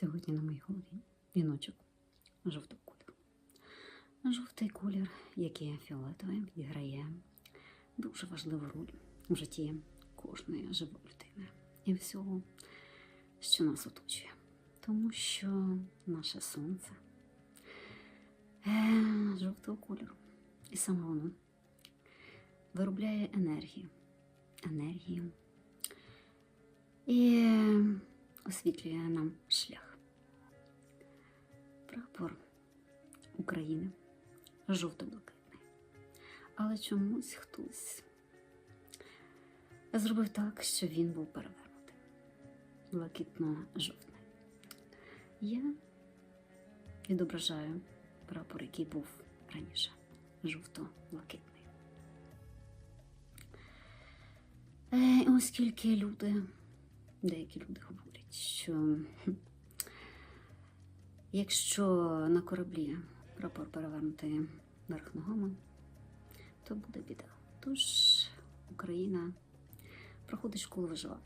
Сьогодні на моїй голові віночок жовтого кольору. Жовтий колір, як і фіолетовий, відіграє дуже важливу роль у житті кожної живої людини і всього, що нас оточує. Тому що наше сонце е, жовтого кольору. І саме воно виробляє енергію. Енергію і освітлює нам шлях. Прапор України жовто-блакитний. Але чомусь хтось зробив так, що він був перевернутий. Блакитно-жовтний. Я відображаю прапор, який був раніше жовто-блакитний. Е, оскільки люди, деякі люди говорять, що якщо на кораблі прапор перевернути вверх ногами, то буде біда. Тож Україна проходить школу виживання,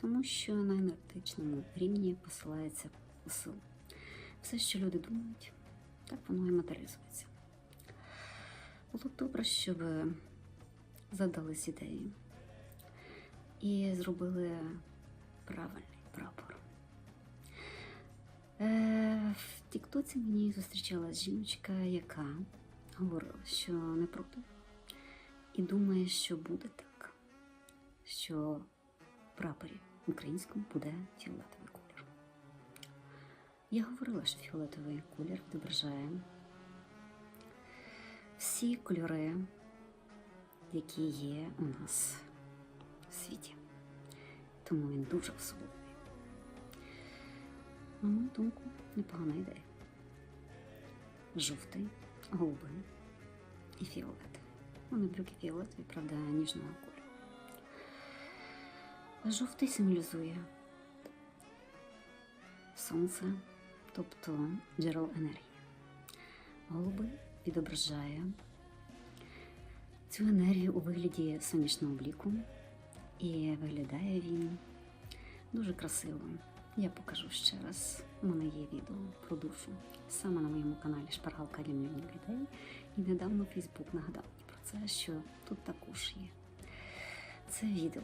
тому що на енергетичному рівні посилається посил. Все, що люди думають, так воно і матеріалізується. Було б добре, щоб задались ідею і зробили. Е, в Тіктоці мені зустрічалась жіночка, яка говорила, що не проти, і думає, що буде так, що в прапорі українському буде фіолетовий колір. Я говорила, що фіолетовий колір відображає всі кольори, які є у нас в світі. Тому він дуже особливий. На мою думку, непогана ідея. Жовтий, голубий і фіолетовий. Вони брюки фіолетові, правда, ніжного кольору. Жовтий символізує сонце, тобто джерело енергії. Голубий відображає цю енергію у вигляді сонячного бліку, і виглядає він дуже красиво. Я покажу ще раз. У мене є відео про душу саме на моєму каналі Шпаргалка для мільйонів людей. І недавно Фейсбук нагадав мені про це, що тут також є це відео.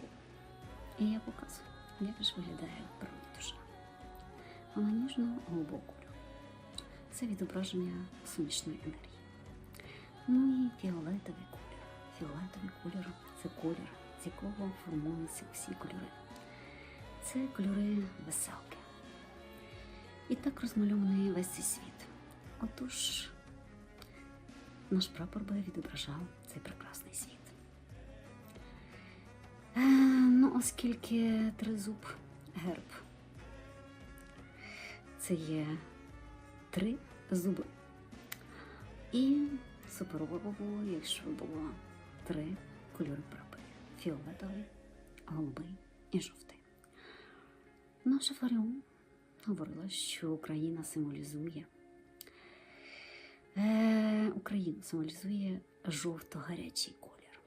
І я показую, як ж виглядає природа душа. Вона ніжно кольору. Це відображення сонячної енергії. Ну і фіолетовий колір. Фіолетовий колір це колір, з якого формуються всі кольори. Це кольори веселки. І так розмальований весь цей світ. Отож, наш прапор би відображав цей прекрасний світ. Е, ну, оскільки тризуб герб, це є три зуби. І суперово якщо було три кольори прапорів: фіолетовий, голубий і жовтий. Наша Фаріон говорила, що Україна символізує е, Україну символізує жовто-гарячий колір.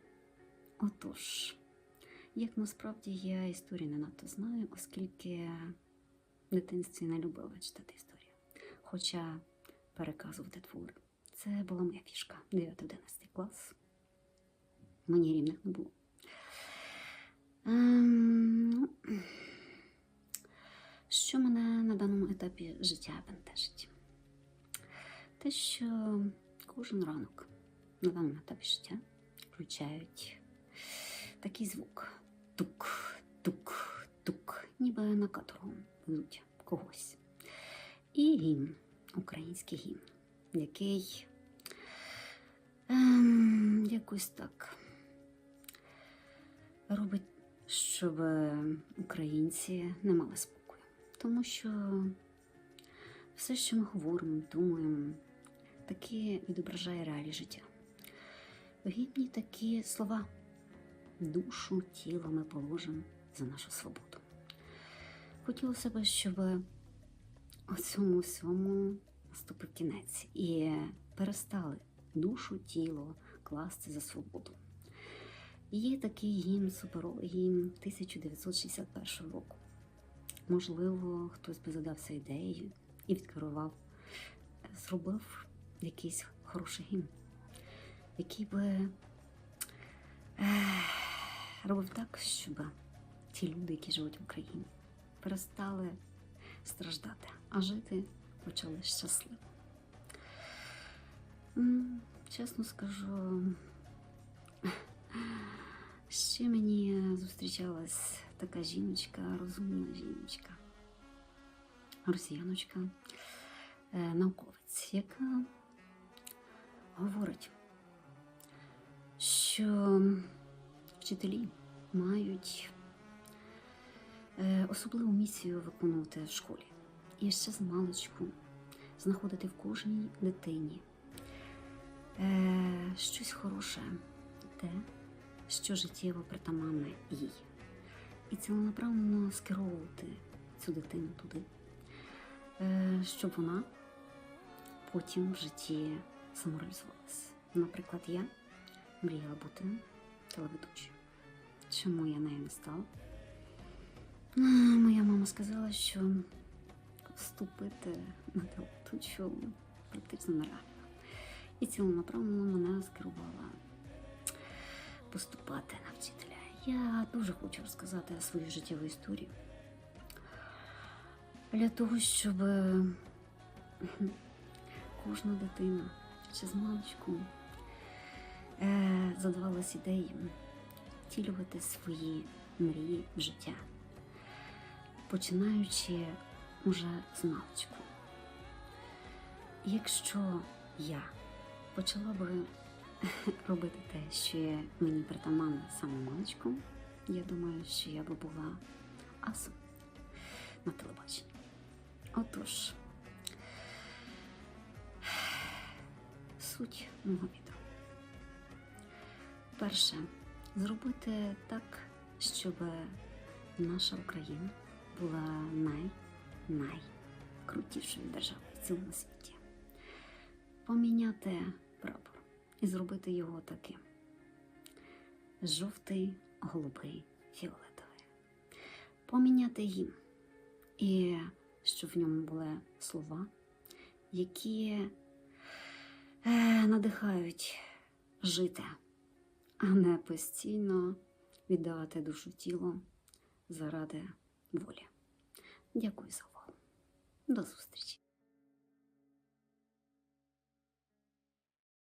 Отож, як насправді я історії не надто знаю, оскільки в дитинстві не любила читати історію. Хоча переказувати твори. Це була моя фішка 9-11 клас. Мені рівних не було. Ем, ну, що мене на даному етапі життя бентежить? Те, що кожен ранок на даному етапі життя включають такий звук тук, тук, тук, ніби на каторгу ведуть когось. І гімн, український гімн, який ем, якось так робить, щоб українці не мали спокою. Тому що все, що ми говоримо, думаємо, таке відображає реалії життя. В гімні такі слова душу, тіло ми положимо за нашу свободу. Хотілося б, щоб у цьому всьому наступив кінець і перестали душу, тіло класти за свободу. Є такий гімн, суперовий гімн 1961 року. Можливо, хтось би задався ідеєю і відкерував, зробив якийсь хороший гімн, який би е, робив так, щоб ті люди, які живуть в Україні, перестали страждати, а жити почали щасливо. Чесно скажу, ще мені зустрічалась така жіночка, розумна жіночка, росіяночка, науковець, яка говорить, що вчителі мають е, особливу місію виконувати в школі. І ще з маличку знаходити в кожній дитині е, щось хороше, те, що життєво притаманне їй. І ціленаправленно скеровувати цю дитину туди, е, щоб вона потім в житті самореалізувалась. Наприклад, я мріяла бути телеведучою. Чому я нею не стала? Моя мама сказала, що вступити на телеведучу практично нереально. І ціленаправленно мене скерувала поступати на вчителя. Я дуже хочу розказати свою життєву історію. Для того, щоб кожна дитина ще з маличку е, задавалась ідеєю втілювати свої мрії в життя, починаючи уже з маличку. Якщо я почала би робити те, що мені притаманне саме маличком, я думаю, що я би була асом на телебаченні. Отож, суть мого відео. Перше, зробити так, щоб наша Україна була най-найкрутішою державою в цілому світі. Поміняти прапор і зробити його таким: жовтий, голубий, фіолетовий. Поміняти гімн. І щоб в ньому були слова, які е, надихають жити, а не постійно віддавати душу тіло заради волі. Дякую за увагу. До зустрічі!